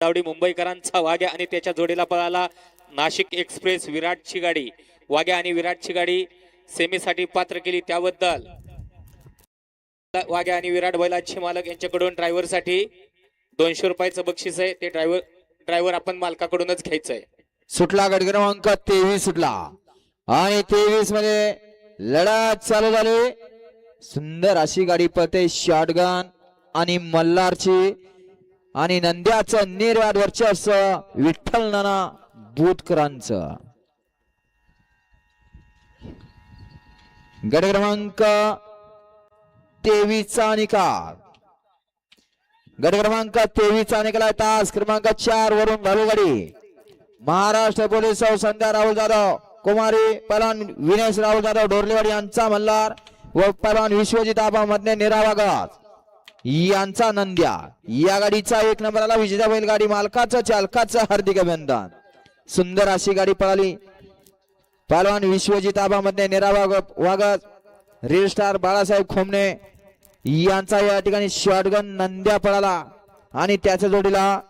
दावडी मुंबईकरांचा वाघ्या आणि त्याच्या जोडीला पळाला नाशिक एक्सप्रेस विराटची गाडी वाघ्या आणि विराटची गाडी सेमीसाठी पात्र केली त्याबद्दल. वाघ्या आणि विराट बैलाचे मालक यांच्याकडून ड्रायव्हरसाठी दोनशे रुपयाचं बक्षीस आहे. ते ड्रायव्हर ड्रायव्हर आपण मालकाकडूनच घ्यायचंय. सुटला गट क्रमांक तेवीस सुटला. आणि तेवीसमध्ये लढत चालू झाली. सुंदर अशी गाडी पळते शॉटगन आणि मल्हारची. आणि नंद्याचं निर्वाद वर्चस्व विठ्ठल नाना बुतकरांचं गट क्रमांक तेवीसचा निकाल. गट क्रमांक तेवीसचा निकाल आहे. तास क्रमांक चार वरून घालू महाराष्ट्र पोलीस संध्या राहुल जाधव कुमारी पलान विनेश राहुल जाधव डोरलेवाडी यांचा मल्हार व पलान विश्वजित आबा मधने निरावागत यांचा नंद्या या गाडीचा एक नंबरला विजेता बैलगाडी मालकाचा चालकाचा हार्दिक अभिनंदन. सुंदर अशी गाडी पळाली. पहलवान विश्वजित आबामध्ये नेरा वागत रील स्टार बाळासाहेब खोमणे. यांचा या ठिकाणी शॉटगन नंद्या पळाला. आणि त्याच्या जोडीला